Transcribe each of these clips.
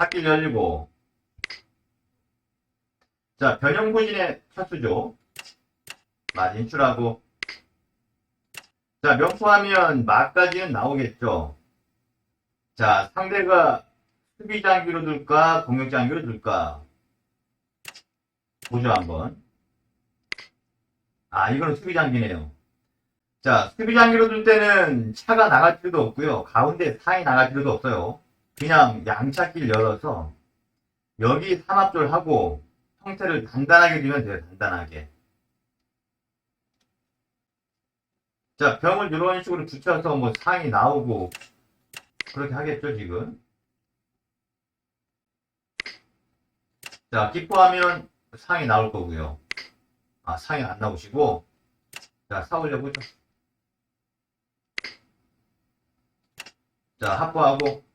찻길 열리고. 자, 변형부진의 첫수죠. 마진출하고. 자, 명포하면 마까지는 나오겠죠. 자, 상대가 수비장기로 둘까, 공격장기로 둘까. 보죠, 한번. 아, 이거는 수비장기네요. 자, 수비장기로 둘 때는 차가 나갈 필요도 없고요. 가운데 타이 나갈 필요도 없어요. 그냥 양차길 열어서 여기 삼합줄 하고 형태를 단단하게 두면 돼요. 단단하게. 자, 병을 이런 식으로 붙여서 뭐 상이 나오고 그렇게 하겠죠, 지금. 자, 기포하면 상이 나올 거고요. 아, 상이 안 나오시고 자, 사오려고 죠 자, 확보하고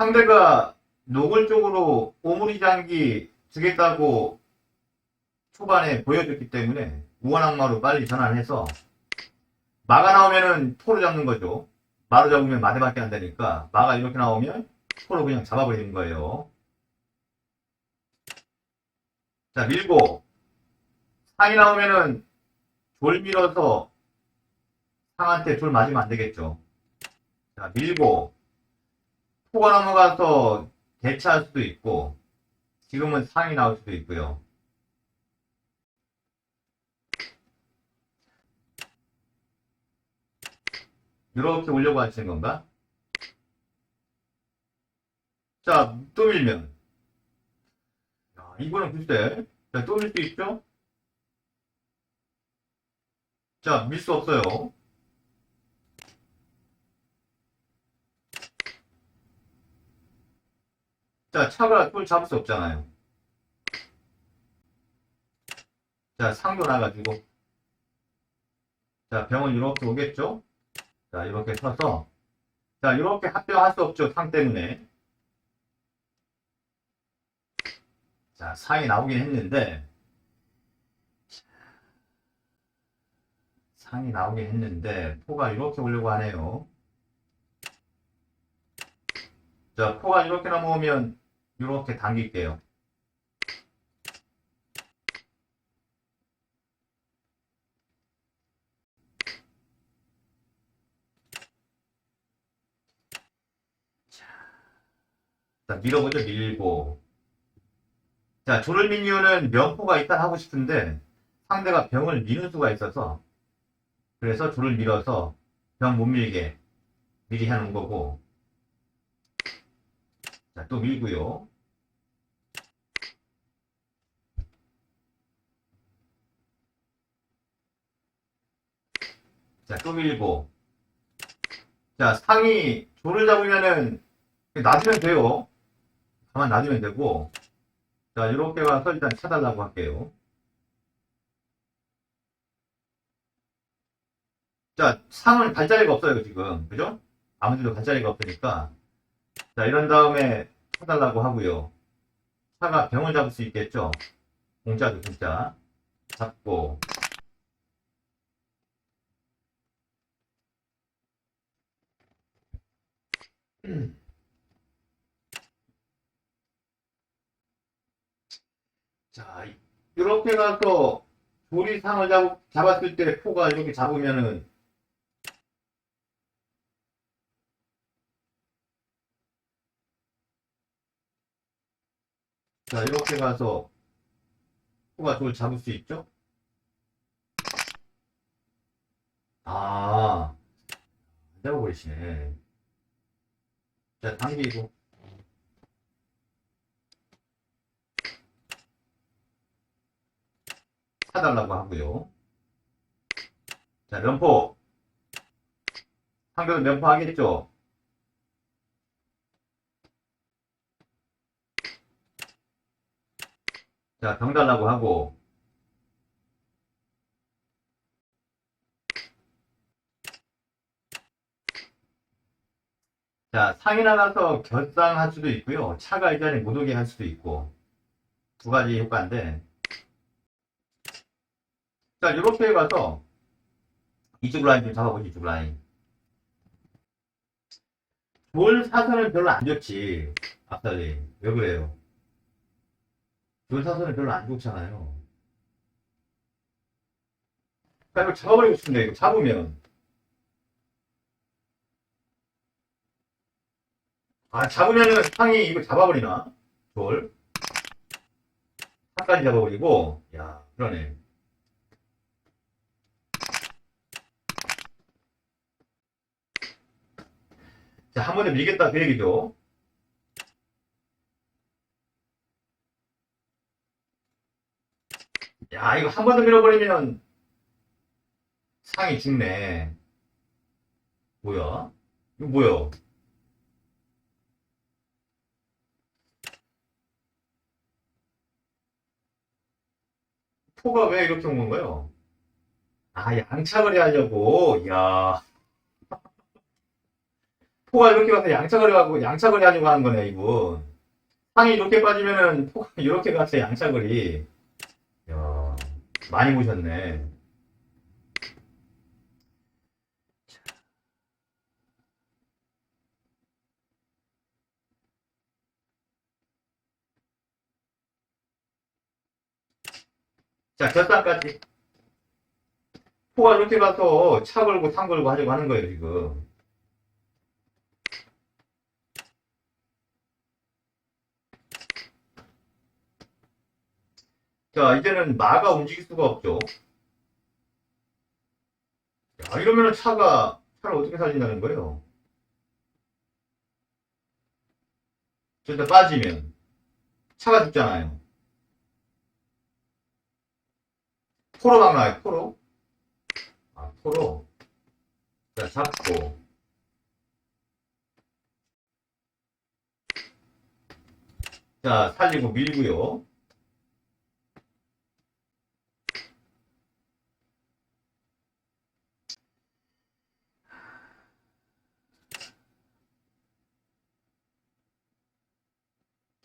상대가 노골적으로 오므리 장기 주겠다고 초반에 보여줬기 때문에 우원악마로 빨리 전환해서 마가 나오면은 토로 잡는 거죠. 마로 잡으면 마대밖에 안 되니까 마가 이렇게 나오면 토로 그냥 잡아버리는 거예요. 자 밀고 상이 나오면은 졸 밀어서 상한테 졸 맞으면 안 되겠죠. 자 밀고 포가 넘어가서 대차할 수도 있고 지금은 상이 나올 수도 있고요. 이렇게 오려고 하시는 건가? 자, 또 밀면. 야, 이거는 글쎄. 자, 또 밀 수 있죠? 자, 밀 수 없어요. 자, 차가 꿀 잡을 수 없잖아요. 자, 상도 나가지고. 자, 병은 이렇게 오겠죠? 자, 이렇게 서서. 자, 이렇게 합병할 수 없죠. 상 때문에. 자, 상이 나오긴 했는데. 상이 나오긴 했는데, 포가 이렇게 오려고 하네요. 자, 포가 이렇게 넘어오면, 이렇게 당길게요. 자, 밀어보죠, 밀고. 자, 조를 민 이유는 명포가 있다 하고 싶은데, 상대가 병을 미는 수가 있어서, 그래서 조를 밀어서 병 못 밀게 미리 해놓은 거고, 자, 또 밀고요. 자, 또 밀고. 자, 상이 조를 잡으면은 놔주면 돼요. 가만 놔주면 되고. 자, 이렇게 가서 일단 쳐달라고 할게요. 자, 상은 갈 자리가 없어요, 지금. 그죠? 아무데도 갈 자리가 없으니까. 자, 이런 다음에 쳐달라고 하고요. 차가 병을 잡을 수 있겠죠? 공짜도 진짜. 잡고. 자, 이렇게 가서 조리상을 잡, 잡았을 때 포가 이렇게 잡으면은 자, 이렇게 가서 포가 돌 잡을 수 있죠? 아, 안 잡아버리시네. 자, 당기고. 사달라고 하고요. 자, 면포. 상대도 면포 하겠죠? 자, 병 달라고 하고. 자, 상이 나가서 결상할 수도 있고요. 차가 이 자리에 못 오게 할 수도 있고. 두 가지 효과인데. 자, 이렇게 가서 이쪽 라인 좀 잡아보지, 이쪽 라인. 돌 사선은 별로 안 좋지. 앞달리. 왜 그래요? 돌 사선은 별로 안 좋잖아요. 그러니까 이거 잡아버리고 싶은데, 이거 잡으면. 아, 잡으면은 상이 이거 잡아버리나? 돌. 상까지 잡아버리고, 야, 그러네. 자, 한 번에 밀겠다, 그 얘기죠. 야, 이거 한 번 더 밀어버리면 상이 죽네. 뭐야? 이거 뭐야? 포가 왜 이렇게 온 건가요? 아, 양착을 하려고. 야 포가 이렇게 가서 양착을 하고, 양착을 하려고 하는 거네, 이분. 상이 이렇게 빠지면은 포가 이렇게 가서 양착을이. 야 많이 보셨네. 자, 결단까지. 포가 이렇게 가서 차 걸고 탕 걸고 하려고 하는 거예요, 지금. 자, 이제는 마가 움직일 수가 없죠. 야, 이러면은 차가, 차를 어떻게 살린다는 거예요? 저기다 빠지면, 차가 죽잖아요. 포로 막 나와요, 포로. 아, 포로. 자, 잡고. 자, 살리고 밀고요.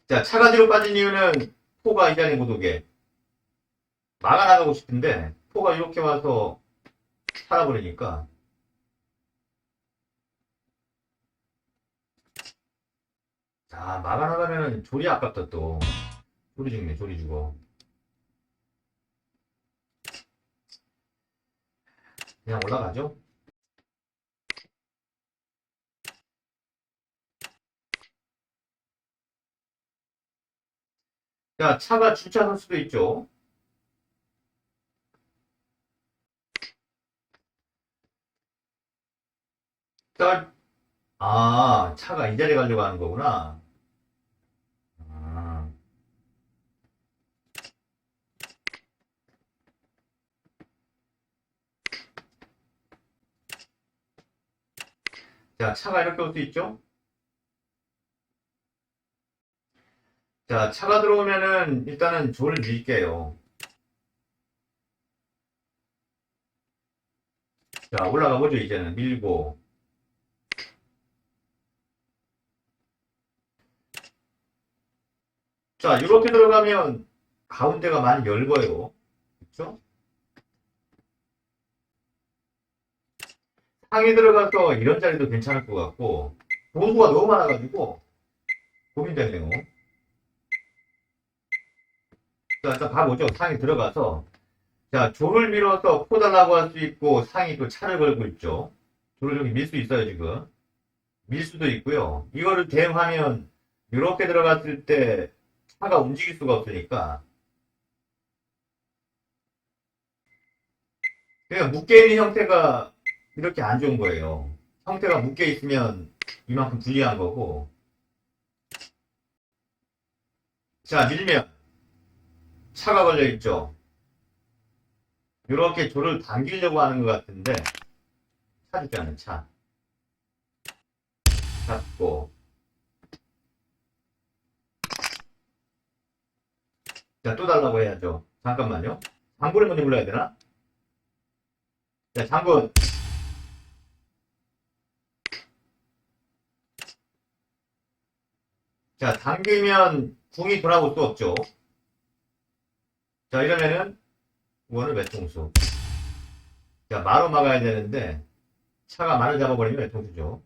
자, 차가 뒤로 빠진 이유는 포가 이 자리에 못 오게. 막아 나가고 싶은데, 포가 이렇게 와서 살아버리니까. 자, 막아 나가면은 조리 아깝다 또. 조리 죽네, 조리 죽어. 그냥 올라가죠? 자, 차가 주차할 수도 있죠. 자, 아, 차가 이 자리에 가려고 하는 거구나. 아. 자, 차가 이렇게 올 수 있죠? 자, 차가 들어오면은 일단은 조를 밀게요. 자, 올라가 보죠, 이제는. 밀고. 자, 이렇게 들어가면 가운데가 많이 넓어요. 그쵸? 상에 들어가서 이런 자리도 괜찮을 것 같고, 도수가 너무 많아가지고, 고민되네요. 자, 일단 봐보죠. 상에 들어가서. 자, 조를 밀어서 포달라고 할 수 있고, 상이 또 차를 걸고 있죠. 조를 여기 밀 수 있어요, 지금. 밀 수도 있고요. 이거를 대응하면, 이렇게 들어갔을 때, 차가 움직일 수가 없으니까. 그냥 묶여있는 형태가 이렇게 안 좋은 거예요. 형태가 묶여있으면 이만큼 불리한 거고. 자, 밀면. 차가 걸려 있죠. 이렇게 조를 당기려고 하는 것 같은데, 차 죽지 않은 차. 잡고. 자, 또 달라고 해야죠. 잠깐만요. 장군을 먼저 불러야 되나? 자, 장군. 자, 당기면 궁이 돌아올 수 없죠. 자, 이러면은 원을 외통수. 자, 마로 막아야 되는데 차가 말을 잡아버리면 외통수죠.